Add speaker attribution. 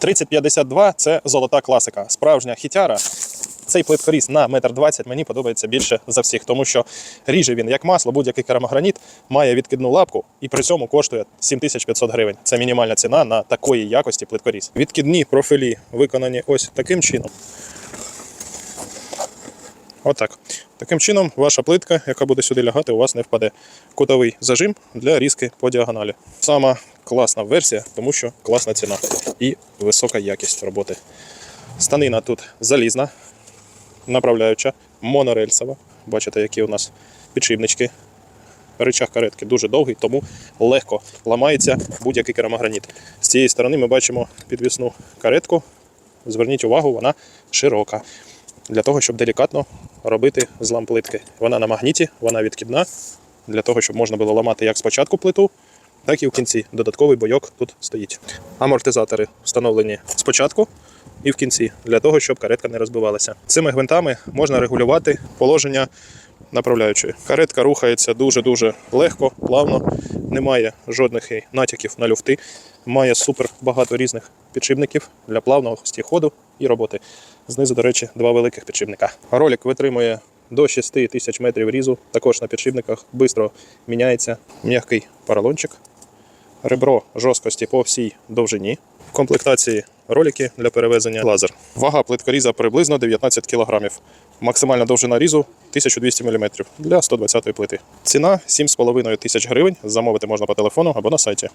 Speaker 1: 3052 це золота класика. Справжня хітяра. Цей плиткоріз на 1,20 м мені подобається більше за всіх, тому що ріже він як масло, будь-який керамограніт має відкидну лапку і при цьому коштує 7500 гривень. Це мінімальна ціна на такої якості плиткоріз. Відкидні профілі виконані ось таким чином. Отак. Таким чином, ваша плитка, яка буде сюди лягати, у вас не впаде. Кутовий зажим для різки по діагоналі. Сама класна версія, тому що класна ціна і висока якість роботи. Станина тут залізна, направляюча, монорельсова. Бачите, які у нас підшипнички. Рычаг каретки дуже довгий, тому легко ламається будь-який керамограніт. З цієї сторони ми бачимо підвісну каретку. Зверніть увагу, вона широка. Для того, щоб делікатно робити злам плитки. Вона на магніті, вона відкидна, для того, щоб можна було ламати як спочатку плиту, так і в кінці. Додатковий бойок тут стоїть. Амортизатори встановлені спочатку і в кінці, для того, щоб каретка не розбивалася. Цими гвинтами можна регулювати положення направляючої. Каретка рухається дуже-дуже легко, плавно, немає жодних натяків на люфти. Має супер багато різних підшипників для плавного ходу і роботи. Знизу, до речі, два великих підшипника. Ролик витримує до 6 тисяч метрів різу, також на підшипниках, швидко міняється м'який поролончик. Ребро жорсткості по всій довжині. В комплектації ролики для перевезення лазер. Вага плиткоріза приблизно 19 кг. Максимальна довжина різу 1200 мм для 120 плити. Ціна 7,5 тисяч гривень. Замовити можна по телефону або на сайті.